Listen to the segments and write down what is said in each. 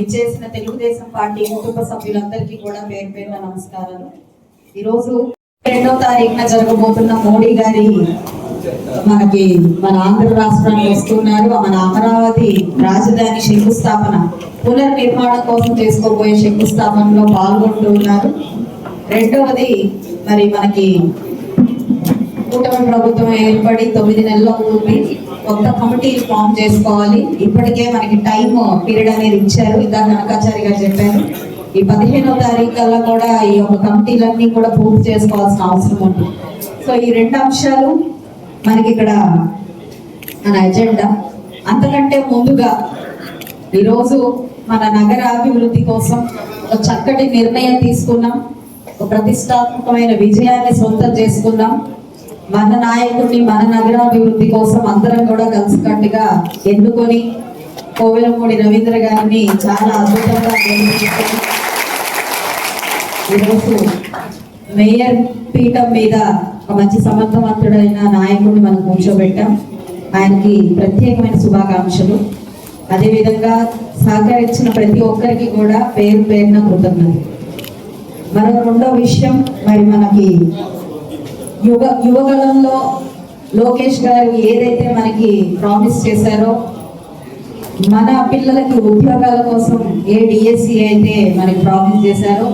ఇచ్చేసిన తెలుగుదేశం పార్టీ కుటుంబ సభ్యులందరికీ కూడా పేరు పేరున నమస్కారాలు. ఈరోజు రెండో తారీఖున జరగబోతున్న మోడీ గారి మనకి మన ఆంధ్ర రాష్ట్రానికి వస్తున్నారు. మన అమరావతి రాజధాని శంకుస్థాపన పునర్నిర్మాణం కోసం చేసుకోబోయే శంకుస్థాపనలో పాల్గొంటూ ఉన్నారు. రెండవది మరి మనకి కూటమి ప్రభుత్వం ఏర్పడి తొమ్మిది నెలలు అవుతుంది. కొత్త కమిటీ ఫామ్ చేసుకోవాలి. ఇప్పటికే మనకి టైం పీరియడ్ అనేది ఇచ్చారు. ఇంకా కనకాచారి గారు చెప్పారు. ఈ పదిహేనో తారీఖు కల్లా కూడా ఈ యొక్క కమిటీలన్నీ కూడా పూర్తి చేసుకోవాల్సిన అవసరం ఉంది. సో ఈ రెండు అంశాలు మనకి ఇక్కడ మన ఎజెండా అంతకంటే ముందుగా ఈరోజు మన నగర అభివృద్ధి కోసం ఒక చక్కటి నిర్ణయం తీసుకున్నాం. ఒక ప్రతిష్టాత్మకమైన విజయాన్ని సొంతం చేసుకున్నాం. మన నాయకుడిని మన నగరాభివృద్ధి కోసం అందరం కూడా కలిసికట్టుగా ఎన్నుకొని కోవెలమూడి రవీంద్ర గారిని చాలా అద్భుతంగా ఈరోజు మేయర్ పీఠం మీద ఒక మంచి సమర్థవంతుడైన నాయకుడిని మనం కూర్చోబెట్టాం. ఆయనకి ప్రత్యేకమైన శుభాకాంక్షలు. అదేవిధంగా సహకరించిన ప్రతి ఒక్కరికి కూడా పేరు పేరున కృతజ్ఞతలు. మరో రెండో విషయం మరి మనకి యువ యువగలంలో లోకేష్ గారు ఏదైతే మనకి ప్రామిస్ చేశారో మన పిల్లలకి ఉద్యోగాల కోసం ఏ డిఎస్సి అయితే మనకి ప్రామిస్ చేశారో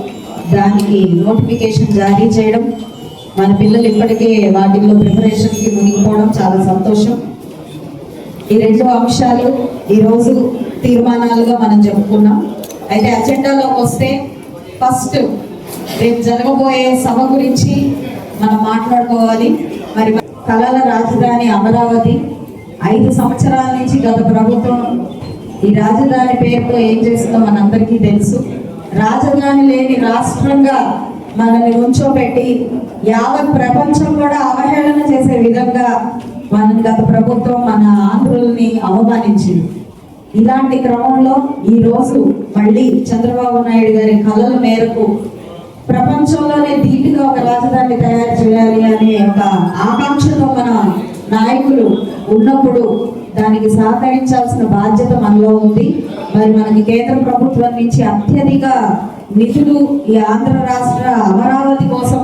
దానికి నోటిఫికేషన్ జారీ చేయడం మన పిల్లలు ఇప్పటికే వాటిల్లో ప్రిపరేషన్కి మునిగిపోవడం చాలా సంతోషం. ఈ రెండు అంశాలు ఈరోజు తీర్మానాలుగా మనం చెప్పుకున్నాం. అయితే అజెండాలోకి వస్తే ఫస్ట్ రేపు జరగబోయే సభ గురించి మనం మాట్లాడుకోవాలి. మరి కళల రాజధాని అమరావతి. ఐదు సంవత్సరాల నుంచి గత ప్రభుత్వం ఈ రాజధాని పేరుతో ఏం చేస్తుందో మనందరికీ తెలుసు. రాజధాని లేని రాష్ట్రంగా మనల్ని ఉంచోబెట్టి యావత్ ప్రపంచం కూడా అవహేళన చేసే విధంగా మన గత ప్రభుత్వం మన ఆంధ్రుల్ని అవమానించింది. ఇలాంటి క్రమంలో ఈ రోజు మళ్ళీ చంద్రబాబు నాయుడు గారి కళల మేరకు ప్రపంచంలోనే ధీటుగా ఒక రాజధాని తయారు చేయాలి అనే ఒక ఆకాంక్షతో మన నాయకులు ఉన్నప్పుడు దానికి సహకరించాల్సిన బాధ్యత మనలో ఉంది. మరి మనకి కేంద్ర ప్రభుత్వం నుంచి అత్యధిక నిధులు ఈ ఆంధ్ర రాష్ట్ర అమరావతి కోసం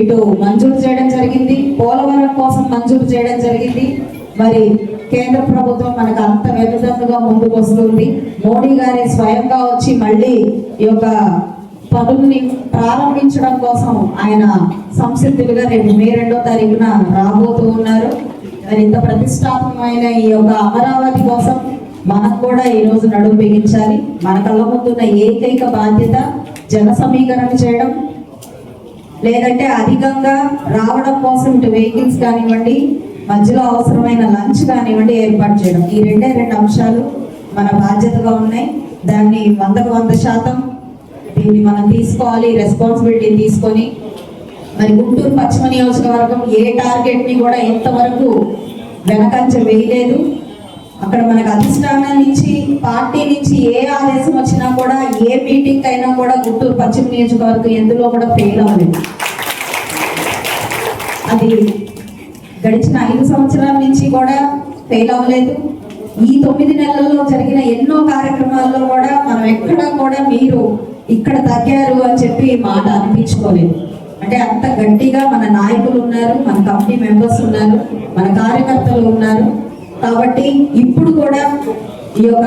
ఇటు మంజూరు చేయడం జరిగింది. పోలవరం కోసం మంజూరు చేయడం జరిగింది. మరి కేంద్ర ప్రభుత్వం మనకు అంత వెనుదన్నుగా ముందుకు వస్తుంది మోడీ గారే స్వయంగా వచ్చి మళ్ళీ ఈ యొక్క పనుల్ని ప్రారంభించడం కోసం ఆయన సంసిద్ధులుగా రేపు మే రెండో తారీఖున రాబోతూ ఉన్నారు. మరి ఇంత ప్రతిష్టాత్మకమైన ఈ యొక్క అమరావతి కోసం మనకు కూడా ఈరోజు నడుము బిగించాలి. మన కళ్ళ ముందున్న ఏకైక బాధ్యత జన సమీకరణ చేయడం. లేదంటే అధికంగా రావడం కోసం ఇటు వెహికల్స్ కానివ్వండి మధ్యలో అవసరమైన లంచ్ కానివ్వండి ఏర్పాటు చేయడం. ఈ రెండే రెండు అంశాలు మన బాధ్యతగా ఉన్నాయి. దాన్ని వందకు వంద శాతం దీన్ని మనం తీసుకోవాలి రెస్పాన్సిబిలిటీని తీసుకొని. మరి గుంటూరు పశ్చిమ నియోజకవర్గం ఏ టార్గెట్ని కూడా ఎంతవరకు వెనకంచ వేయలేదు. అక్కడ మనకు అధిష్టానం నుంచి పార్టీ నుంచి ఏ ఆదేశం వచ్చినా కూడా ఏ మీటింగ్ అయినా కూడా గుంటూరు పశ్చిమ నియోజకవర్గం ఎందులో కూడా ఫెయిల్ అవ్వలేదు. అది గడిచిన ఐదు సంవత్సరాల నుంచి కూడా ఫెయిల్ అవ్వలేదు. ఈ తొమ్మిది నెలల్లో జరిగిన ఎన్నో కార్యక్రమాల్లో కూడా మనం ఎక్కడ కూడా మీరు ఇక్కడ తగ్గారు అని చెప్పి మాట అనిపించుకోలేదు. అంటే అంత గట్టిగా మన నాయకులు ఉన్నారు మన కమిటీ మెంబర్స్ ఉన్నారు మన కార్యకర్తలు ఉన్నారు. కాబట్టి ఇప్పుడు కూడా ఈ యొక్క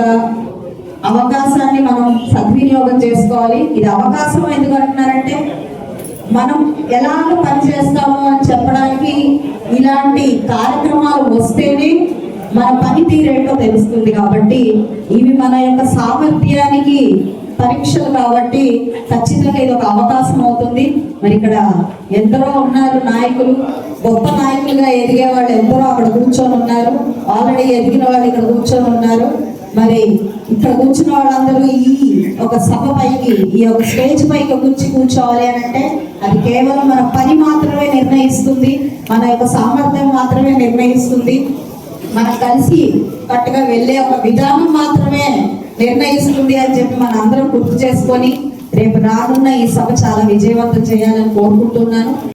అవకాశాన్ని మనం సద్వినియోగం చేసుకోవాలి. ఇది అవకాశం ఎందుకు అంటున్నారంటే మనం ఎలాగ పనిచేస్తామో అని చెప్పడానికి ఇలాంటి కార్యక్రమాలు వస్తేనే మన పనితీరేంటో తెలుస్తుంది కాబట్టి ఇవి మన యొక్క సామర్థ్యానికి పరీక్షలు కాబట్టి ఖచ్చితంగా ఇది ఒక అవకాశం అవుతుంది. మరి ఇక్కడ ఎందరో ఉన్నారు నాయకులు గొప్ప నాయకులుగా ఎదిగే వాళ్ళు ఎందరో అక్కడ కూర్చొని ఉన్నారు. ఆల్రెడీ ఎదిగిన వాళ్ళు ఇక్కడ కూర్చొని ఉన్నారు. మరి ఇక్కడ కూర్చున్న వాళ్ళందరూ ఈ ఒక సభ పైకి ఈ యొక్క స్టేజ్ పైకి కూర్చి కూర్చోవాలి అని అంటే అది కేవలం మన పని మాత్రమే నిర్ణయిస్తుంది. మన యొక్క సామర్థ్యం మాత్రమే నిర్ణయిస్తుంది. మనం కలిసి కట్టుగా వెళ్ళే ఒక విధానం మాత్రమే నిర్ణయిస్తుంది అని చెప్పి మన అందరం గుర్తు చేసుకొని రేపు రానున్న ఈ సభ చాలా విజయవంతం చేయాలని కోరుకుంటున్నాను.